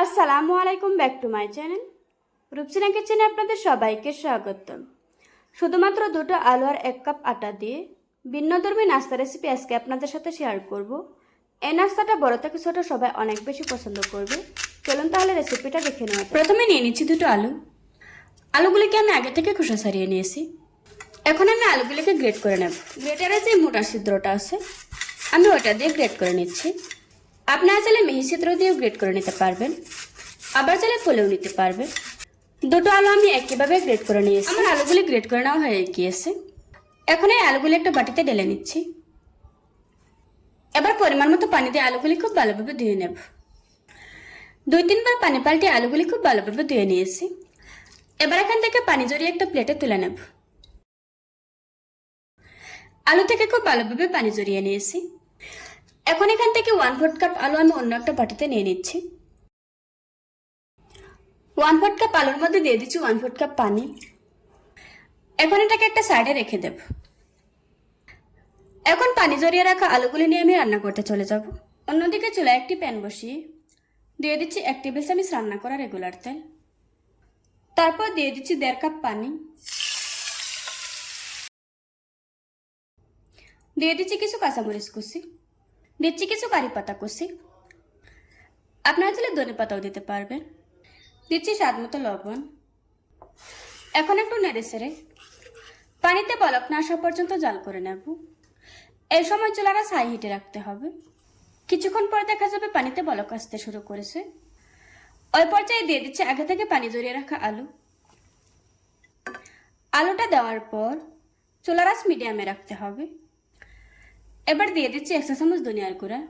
আসসালামু আলাইকুম, back to my channel. Rupsina কিচেনে আপনাদের সবাইকে স্বাগতম। শুধুমাত্র দুটো আলু আর এক কাপ আটা দিয়ে ভিন্নধর্মী নাস্তা রেসিপি আজকে আপনাদের সাথে শেয়ার করব। এই নাস্তাটা বড় থেকে ছোট সবাই অনেক বেশি পছন্দ করবে। চলুন তাহলে রেসিপিটা দেখে নেওয়া প্রথমে নিয়ে নিচ্ছি দুটো আলু। আলুগুলিকে আমি আগে থেকে খোসা সারিয়ে নিয়েছি। এখন আমি আলুগুলিকে গ্রেট করে নেব। গ্রেটারে যে মোটা ছিদ্রটা আছে, আমি ওটা দিয়ে গ্রেট করে নিচ্ছি। আপনারা চাইলে মিহি ছিদ্র দিয়েও গ্রেড করে নিতে পারবেন। আবার চাইলে ফুলেও নিতে পারবেন। দুটো আলু আমি একইভাবে গ্রেড করে নিয়েছি। আমার আলুগুলি গ্রেড করে নেওয়া হয়ে গিয়েছে। এখন এই আলুগুলি একটা বাটিতে ঢেলে নিচ্ছি। এবার পরিমাণ মতো পানি দিয়ে আলুগুলি খুব ভালোভাবে ধুয়ে নেব। দুই তিনবার পানি পাল্টে আলুগুলি খুব ভালোভাবে ধুয়ে নিয়েছি। এবার এখান থেকে পানি জড়িয়ে একটা প্লেটে তুলে নেব। আলু থেকে খুব ভালোভাবে পানি জড়িয়ে নিয়েছি। এখন এখান থেকে ওয়ান ফোর্থ কাপ আলু আমি অন্য একটা বাটিতে নিয়ে নিচ্ছি। ওয়ান ফোর্থ কাপ আলুর মধ্যে দিয়ে দিচ্ছি ওয়ান ফোর্থ কাপ পানি। এখন এটাকে একটা সাইডে রেখে দেব। এখন পানি জড়িয়ে রাখা আলুগুলি নিয়ে আমি রান্না করতে চলে যাব। অন্যদিকে চুলায় একটি প্যান বসিয়ে দিয়ে দিচ্ছি এক টেবিল চামচ রান্না করা রেগুলার তেল। তারপর দিয়ে দিচ্ছি দেড় কাপ পানি। দিয়ে দিচ্ছি কিছু কাঁচামরিচ কুচি। দিচ্ছি কিছু কারি পাতা কুচি আপনারা চাইলে ধনে পাতাও দিতে পারবেন। দিচ্ছি স্বাদ মতো লবণ। এখন একটু নেড়ে সেড়ে পানিতে বলক না আসা পর্যন্ত জাল করে নেব। এই সময় চুলাটা ছাই হিটে রাখতে হবে। কিছুক্ষণ পর দেখা যাবে পানিতে বলক আসতে শুরু করেছে। ওই পর্যায়ে দিয়ে দিচ্ছে আগে থেকে পানি জড়িয়ে রাখা আলু। আলুটা দেওয়ার পর চুলারাস মিডিয়ামে রাখতে হবে। এবার দিয়ে দিচ্ছি একশো চামচ ধনিয়ার গুঁড়া।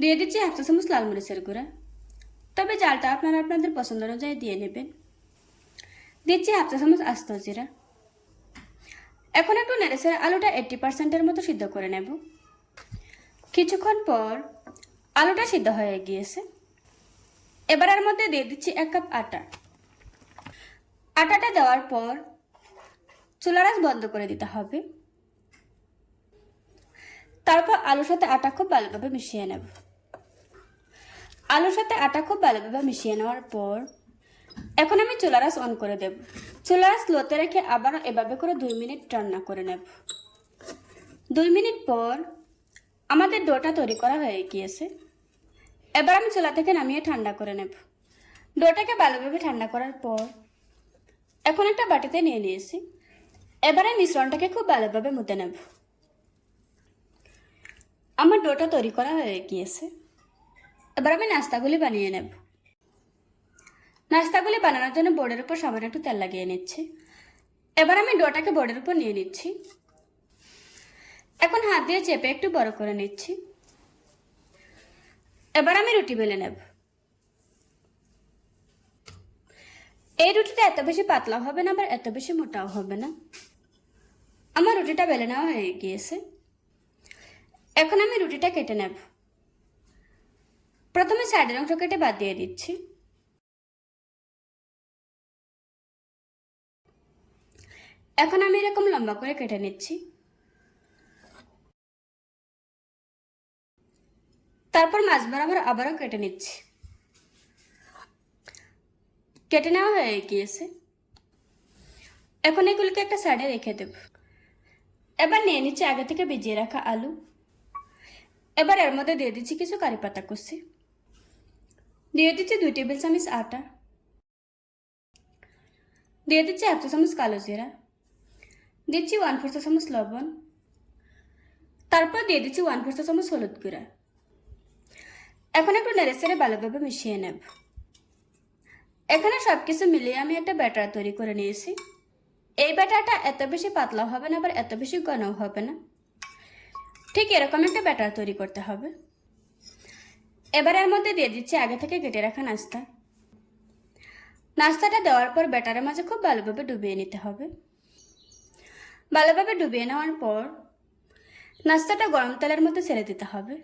দিয়ে দিচ্ছি একশো চামচ লাল মরিচের গুঁড়া। তবে জালটা আপনারা আপনাদের পছন্দ অনুযায়ী দিয়ে নেবেন। দিচ্ছি হাফ চামচ আস্ত জিরা। এখন একটু নেড়েছে আলুটা এইট্টি পার্সেন্টের মতো সিদ্ধ করে নেব। কিছুক্ষণ পর আলুটা সিদ্ধ হয়ে গিয়েছে। এবার এর মধ্যে দিয়ে দিচ্ছি এক কাপ আটা। আটাটা দেওয়ার পর চুলারাস বন্ধ করে দিতে হবে। তারপর আলুর সাথে আটা খুব ভালোভাবে মিশিয়ে নেব। আলুর সাথে আটা খুব ভালোভাবে মিশিয়ে নেওয়ার পর এখন আমি চুলারাস অন করে দেব। চুলারাস লোতে রেখে আবার এভাবে করে দুই মিনিট রান্না করে নেব। দুই মিনিট পর আমাদের ডোটা তৈরি করা হয়ে গিয়েছে। এবার আমি চুলা থেকে নামিয়ে ঠান্ডা করে নেব। ডোটাকে ভালোভাবে ঠান্ডা করার পর এখন একটা বাটিতে নিয়ে নিয়েছি। এবারে মিশ্রণটাকে খুব ভালোভাবে মুতে নেব। আমার ডোটা তৈরি করা হয়ে গিয়েছে। এবার আমি নাস্তাগুলি বানিয়ে নেব। নাস্তাগুলি বানানোর জন্য বোর্ডের উপর সামান্য একটু তেল লাগিয়ে নিচ্ছি। এবার আমি ডোটাকে বোর্ডের উপর নিয়ে নিচ্ছি। এখন হাত দিয়ে চেপে একটু বড় করে নিচ্ছি। এবার আমি রুটি বেলে নেব। এই রুটিটা এত বেশি পাতলা হবে না, আবার এত বেশি মোটাও হবে না। আমার রুটিটা বেলে নেওয়া হয়ে গিয়েছে। এখন আমি রুটিটা কেটে নেব। প্রথমে সাইডের অংশ কেটে বাদ দিয়ে দিচ্ছি। এখন আমি এরকম লম্বা করে কেটে নিচ্ছি। তারপর মাছ বরাবর আবারও কেটে নিচ্ছি। কেটে নেওয়া হয়ে গিয়েছে। এখন এগুলোকে একটা সাইডে রেখে দেব। এবার নিয়ে নিচ্ছে আগে থেকে ভিজিয়ে রাখা আলু। এবার এর মধ্যে দিয়ে দিচ্ছি কিছু কারি পাতা কুচি। দিয়ে দিচ্ছি দুই টেবিল চামচ আটা। দিয়ে দিচ্ছি এক চামচ কালো জিরা। দিচ্ছি ওয়ান ফোর চা চামচ লবণ। তারপর দিয়ে দিচ্ছি ওয়ান ফোর চা চামচ হলুদ গুঁড়া। এখন একটু নেড়ে সেড়ে ভালোভাবে মিশিয়ে নেব। এখানে সব কিছু মিলিয়ে আমি একটা ব্যাটার তৈরি করে নিয়েছি। এই ব্যাটারটা এত বেশি পাতলা হবে না, আবার এত বেশি ঘনও হবে না। ঠিক এরকম একটা ব্যাটার তৈরি করতে হবে। এবার এর মধ্যে দিয়ে দিচ্ছি আগে থেকে কেটে রাখা নাস্তা। নাস্তাটা দেওয়ার পর ব্যাটারের মাঝে খুব ভালোভাবে ডুবিয়ে নিতে হবে। ভালোভাবে ডুবিয়ে নেওয়ার পর নাস্তাটা গরম তেলের মধ্যে ছেড়ে দিতে হবে।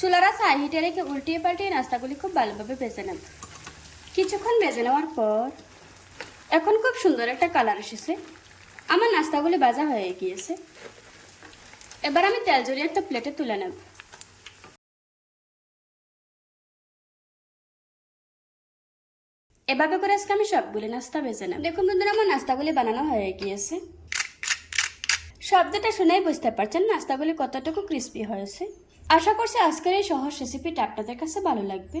চুলারা সাই হিটে রেখে উল্টিয়ে পাল্টিয়ে নাস্তাগুলি খুব ভালোভাবে ভেজে নেব। কিছুক্ষণ ভেজে নেওয়ার পর এখন খুব সুন্দর একটা কালার এসেছে। আমার নাস্তাগুলি বাজা হয়ে গিয়েছে। এবার আমি তেল জড়িয়ে একটা প্লেটে তুলে নেব। এভাবে করে আজকে আমি সবগুলি নাস্তা বেছে নেব। দেখুন বন্ধুরা, আমার নাস্তাগুলি বানানো হয়ে গিয়েছে। শব্দটা শুনেই বুঝতে পারছেন নাস্তাগুলি কতটুকু ক্রিস্পি হয়েছে। আশা করছি আজকের এই সহজ রেসিপিটা আপনাদের কাছে ভালো লাগবে।